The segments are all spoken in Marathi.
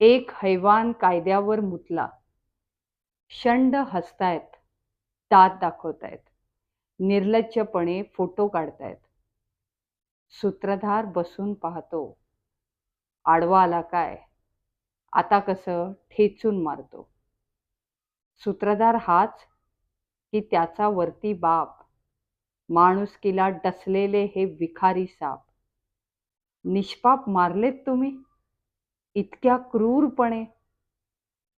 एक हैवान कायद्यावर मुतला. शंड हसतायत दात दाखवतायत निर्लज्जपणे फोटो काढतायत. सूत्रधार बसून पाहतो आडवा आला काय? आता कसं ठेचून मारतो. सूत्रधार हाच की त्याचा वरती बाप माणुसकीला डसलेले हे विखारी साप. निष्पाप मारलेत तुम्ही? इतक्या क्रूरपणे.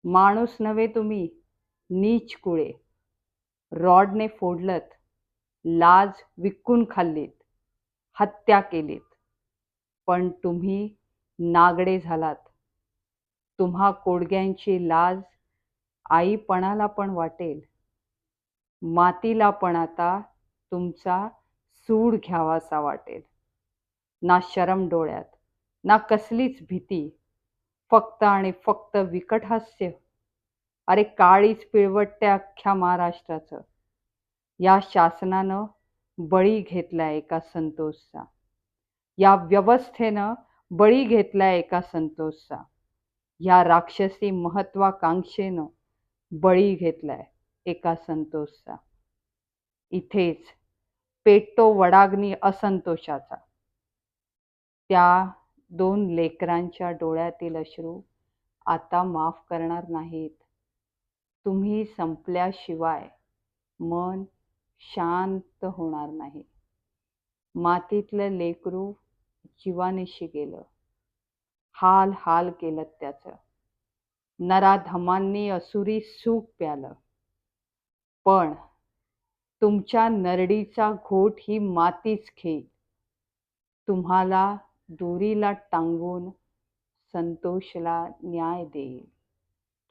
माणूस नव्हे तुम्ही नीच कुळे. रॉडने फोडलत लाज विकून खाल्लीत हत्या केलीत. पण तुम्ही नागडे झालात. तुम्हा कोडग्यांची लाज आईपणाला पण वाटेल. मातीला पण आता तुमचा सूड घ्यावासा वाटेल. ना शरम डोळ्यात ना कसलीच भीती. फक्त आणि फक्त विकट हास्य. अरे काळीच पिळवटते अख्ख्या महाराष्ट्राचं. या शासनानं बळी घेतलाय एका संतोषचा. या व्यवस्थेनं बळी घेतलाय एका संतोषचा. या राक्षसी महत्वाकांक्षेनं बळी घेतलाय एका संतोषचा. इथेच पेटतो वडाग्नी असंतोषाचा. त्या दोन लेकरांच्या डोळ्यातील अश्रू आता माफ करणार नाहीत. तुम्ही संपल्याशिवाय मन शांत होणार नाही. मातीतलं लेकरू जीवानिशी गेलं. हाल हाल केलं त्याचं. नराधमांनी असुरी सूप प्यालं. पण तुमच्या नरडीचा घोट ही मातीच घेईल तुम्हाला दोरीला टांगून संतोषला न्याय देईल.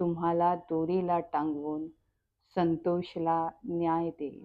तुम्हाला दोरीला टांगून संतोषला न्याय देईल.